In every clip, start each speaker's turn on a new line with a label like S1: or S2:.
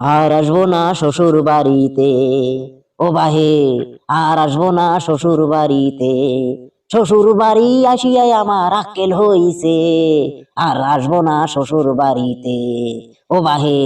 S1: আর আসব না শ্বশুর বাড়িতে। ও বাহে আর আসব না শ্বশুর বাড়িতে। শ্বশুর বাড়ি আসিয়াই আমার আক্কেল হইছে, আর আসব না শ্বশুর বাড়িতে। ও বাহে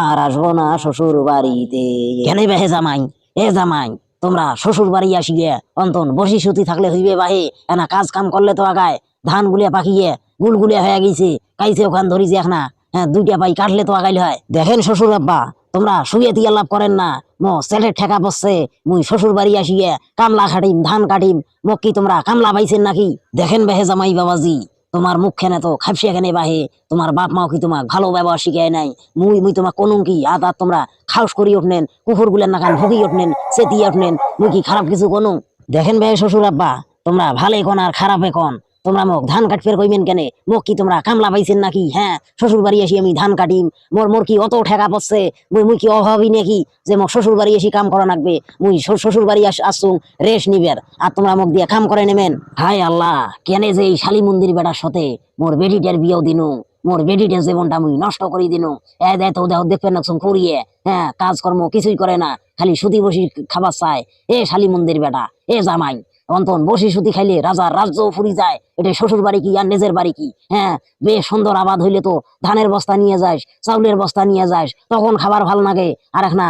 S1: আর আসব না শ্বশুর বাড়িতে। কেন বাহে জামাই? এ জামাই, তোমরা শ্বশুর বাড়ি আসিয়ে অন্তন বসি সুতি থাকলে হইবে বাহে, এনা কাজ কাম করলে তো আগায়, ধান গুলিয়া পাকিয়ে, গুলগুলিয়া হয়ে গেছে, কাইছে ওখান ধরি যে না। হ্যাঁ দুইটা পাই কাটলে তো আগাইলে হয়। দেখেন শ্বশুর আব্বা, তোমরা শুয়ে তিয়া লাভ করেন না। মো সেলের ঠেকা বসছে মুই শ্বশুর বাড়ি আসিয়ে কামলা খাটিম, ধান কাটিম, মোক কি তোমরা কামলা পাইছেন নাকি? দেখেন বেহে জামাই বাবাজি, তোমার মুখ খেনে তো খাপসিয়া খেনে বাহে, তোমার বাপ মাও কি তোমাক ভালো ব্যবহার শিখায় নাই? মুই মুই তোমাক কোন কি আদ তোমরা খাউস করি উঠনেন কুকুর গুলেন না কান ভুগি উঠনেন, চেতিয়ে উঠনেন, মুই কি খারাপ কিছু কোনো? দেখেন ভাই শ্বশুর আব্বা, তোমরা ভালে কোন আর খারাপে কোন? তোমরা মোক ধান কাটফের কইবেন কেনে? মোক কি তোমরা কামলা পাইছেন নাকি? হ্যাঁ শ্বশুর বাড়ি এসে আমি ধান কাটিম। মোর মোর কি অত ঠেকা পড়ছে মুই মুই কি অভাবী নাকি? যে মোক শ্বশুর বাড়ি এসে কাম করা লাগবে মুই শ্বশুর- বাড়ি আস আসুন রেশ নিবের আর তোমরা মোক দিয়ে কাম করে নেবেন হায় আল্লাহ, কেনে যে এই শালি মন্দির বেটার সাথে মোর বেডিটার বিয়েও দিনু মোর বেডিটের জীবনটা মুই নষ্ট করে দিনু। এ দেয় তো দেহ দেখবেন না করিয়ে হ্যাঁ কাজকর্ম কিছুই করে না, খালি সুতি বসি খাবার চায়। এ শালি মন্দির বেটা এ জামাই। অন্তন বসি সুতি খাইলে রাজার রাজ্য ফুরি যায়। এটা শ্বশুর বাড়ি কি আর নিজের বাড়ি কি? হ্যাঁ বেশ সুন্দর আবাদ হইলে তো ধানের বস্তা নিয়ে যাস, চাউলের বস্তা নিয়ে যাস, তখন খাবার ভালো লাগে। আর এখনা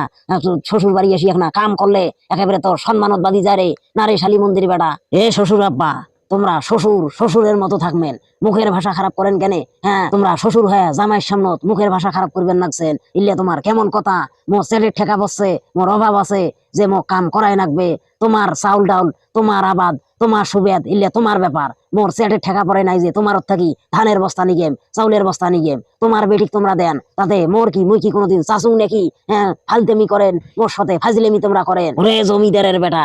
S1: শ্বশুর বাড়ি এসে এখনা কাম করলে একেবারে তোর সম্মানত বাদি যায় রে। না শালী শালি মন্দির বেটা। এ শ্বশুর আব্বা তোমরা শ্বশুর, শ্বশুরের মতো থাকবেন। মুখের ভাষা খারাপ করেন কেনে? হ্যাঁ তোমরা শ্বশুর হয়ে জামাইয়ের সামনে মুখের ভাষা খারাপ করবেন নাকছেন ইল্লে তোমার কেমন কথা? মোর ছেলের ঠেকা বসছে, মোর অভাব আছে যে মো কাম করাই লাগবে তোমার চাউল ডাউল, তোমার আবাদ, তোমার সুবেদ, ইল্লে তোমার ব্যাপার। মোর সেটের ঠেকা পড়ে নাই যে তোমার থাকি ধানের বস্তা নিগেম, চাউলের বস্তা নিগেম। তোমার বেটিক তোমরা দেন, তাতে মোর কি মুই কি কোনোদিন চাচু নাকি? হ্যাঁ ফালতেমি করেন, মোর সাথে ফাজলেমি তোমরা করেন। ওরে জমিদারের বেটা।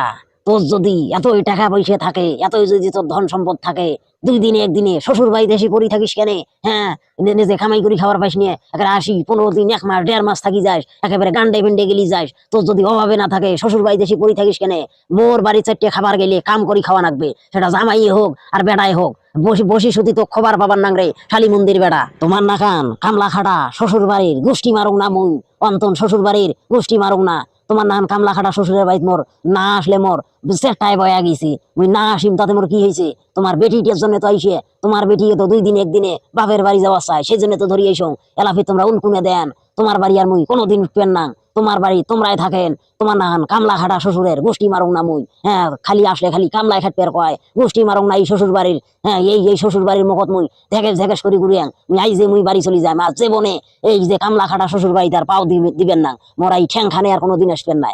S1: তোর যদি এতই টাকা পয়সা থাকে, এতই যদি তোর ধন সম্পদ থাকে, দুই দিনে একদিনে শ্বশুর বাড়িতে এসে পড়ি থাকিস কেন? হ্যাঁ? নি- নিজে খামাই করি খাবার পাইস নিয়ে, একেবারে আসি পনেরো দিন, এক মাস, দেড় মাস থাকি যাস, একেবারে গান্ডে ফিন্ডে গেলি যাস। তোর যদি অভাবে না থাকে, শ্বশুর বাড়িতে এসে পড়ি থাকিস কেন? মোর বাড়ি চারটে খাবার গেলে কাম করি খাওয়া লাগবে। সেটা জামাই হোক আর বেড়াই হোক। বসি বসি সুতি তো খবর পাবার নাংরে শালি মন্দির বেড়া তোমার না খান কামলা খাটা, শ্বশুর বাড়ির, গোষ্ঠী মারুক না মুই। অন্তন শ্বশুর বাড়ির, গোষ্ঠী মারুক না। তোমার নান কামলা খাটা শ্বশুরের বাড়িতে মোর না আসলে মোর চেষ্টায় বয়া গেছি। মুই না আসিম তাতে মোর কি হয়েছে? তোমার বেটিটার জন্য তো আইসে, তোমার বেটিকে তো দুই দিন একদিনে বাপের বাড়ি যাওয়া চাই সেই জন্য তো ধরি এসো এলাফি তোমরা উনকুনে দেন তোমার বাড়ি আর মুই কোনোদিন উঠবেন না। তোমার বাড়ি তোমরাই থাকেন। তোমার নাহান কামলা খাটা শ্বশুরের, গোষ্ঠী মারং না মুই। হ্যাঁ খালি আসলে খালি কামলায় খাট পের কয়। গোষ্ঠী মারং না এই শ্বশুর বাড়ির হ্যাঁ এই এই শ্বশুর বাড়ির মুখত মুই দেখে দেখে করি ঘুরিয়াং আই যে মুই বাড়ি চলি যাই। আর যে বনে, এই যে কামলা খাটা শ্বশুর বাড়ি তার পাও দিবে- দিবেন না। মোরা ঠ্যাং খানে আর কোনো দিন আসবেন না